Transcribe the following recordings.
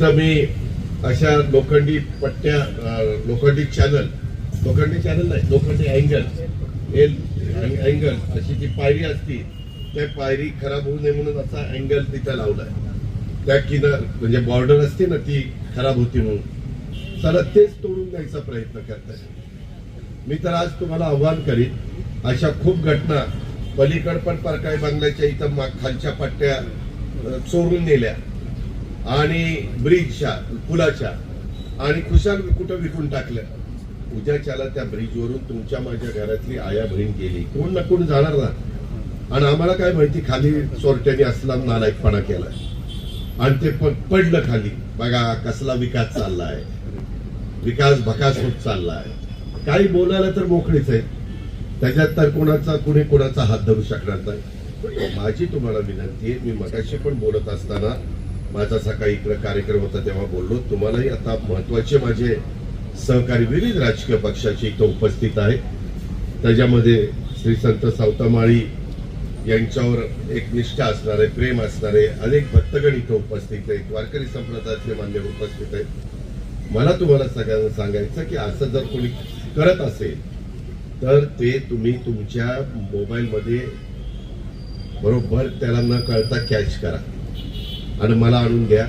तिथं मी अशा लोखंडी पट्ट्या लोखंडी चॅनल लोखंडी चॅनल नाही लोखंडी अँगल एल अँगल अशी जी पायरी असती त्या पायरी खराब होऊ नये म्हणून असा अँगल तिथं लावलाय त्या किनार म्हणजे बॉर्डर असते ना ती खराब होती म्हणून. चला तेच तोडून द्यायचा प्रयत्न करताय. मी तर आज तुम्हाला आव्हान करीन अशा खूप घटना पलीकड पण परकाय बांगल्याच्या इथं मा- खालच्या पट्ट्या चोरून नेल्या. आणि ब्रिजच्या पुलाच्या. आणि खुशाल कुठं विकून टाकल्या उद्याच्याला त्या ब्रिजवरून तुमच्या माझ्या घरातली आया बहीण गेली. कोण ना कोण जाणार ना. आणि आम्हाला काय माहिती खाली चोरट्याने असला नालायकपणा केला. आणि ते पडलं खाली. बघा कसला विकास चाललाय. विकास भकास होत चाललाय. काही बोलायला तर मोकळीच आहे त्याच्यात तर कोणाचा कुणी कोणाचा हात धरू शकणार नाही. माझी तुम्हाला विनंती आहे मी मगाशी पण बोलत असताना माझा सकाळी इकडे कार्यक्रम होता तेव्हा बोललो तुम्हालाही आता महत्त्वाचे माझे सहकारी विविध राजकीय पक्षाचे इथं उपस्थित आहेत. त्याच्यामध्ये श्री संत सावतामाळी यांच्यावर एक निष्ठा असणारे प्रेम असणारे अनेक भक्तगण इथं उपस्थित आहेत. वारकरी संप्रदायातले मान्य उपस्थित आहेत. मला तुम्हाला सगळ्यांना सांगायचं की असं जर कोणी करत असेल तर ते तुम्ही तुमच्या मोबाईलमध्ये बरोबर त्याला न कळता कॅच करा. आणि मला आणून द्या.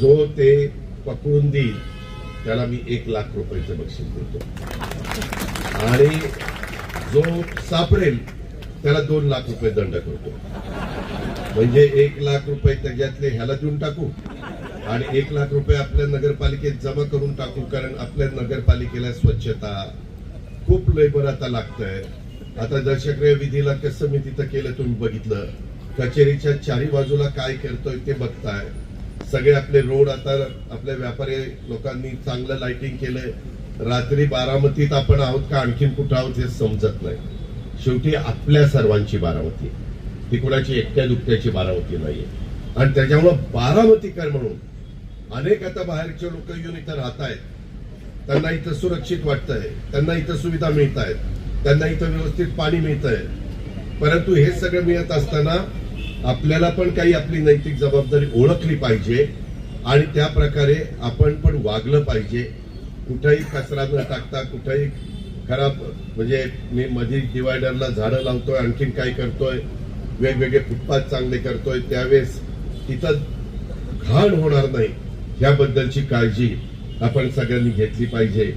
जो ते पकडून देईल त्याला मी एक लाख रुपयाचं बक्षीस देतो. आणि जो सापडेल त्याला दोन लाख रुपये दंड करतो. म्हणजे एक लाख रुपये त्याच्यातले ह्याला देऊन टाकू आणि एक लाख रुपये आपल्या नगरपालिकेत जमा करून टाकू कारण आपल्या नगरपालिकेला स्वच्छता खूप लेबर आता लागतंय. आता दर्शक्रिया विधीला कसं मी तिथं केलं तुम्ही बघितलं? कचेरीच्या चारी बाजूला काय करतोय ते बघताय. सगळे आपले रोड आता आपल्या व्यापारी लोकांनी चांगलं लाइटिंग केलंय. रात्री बारामतीत आपण आहोत का आणखीन कुठं आहोत हे समजत नाही. शेवटी आपल्या सर्वांची बारामती. ती कुणाची एकट्या दुकट्याची बारामती नाहीये. आणि त्याच्यामुळं बारामतीकर म्हणून अनेक आता बाहेरचे लोक येऊन इथं राहत आहेत त्यांना इथं सुरक्षित वाटतंय. त्यांना इथं सुविधा मिळत आहेत त्यांना इथं व्यवस्थित पाणी मिळत आहे परंतु हे सगळं मिळत असताना आपल्याला पण काही आपली नैतिक जबाबदारी ओळखली पाहिजे आणि त्या प्रकारे आपण पण वागलं पाहिजे. कुठंही कचरा न टाकता कुठंही खराब म्हणजे मी मध्ये डिवायडरला झाडं लावतोय आणखीन काय करतोय वेगवेगळे फुटपाथ चांगले करतोय त्यावेळेस तिथं घाण होणार नाही. याबद्दलची काळजी आपण सगळ्यांनी घेतली पाहिजे.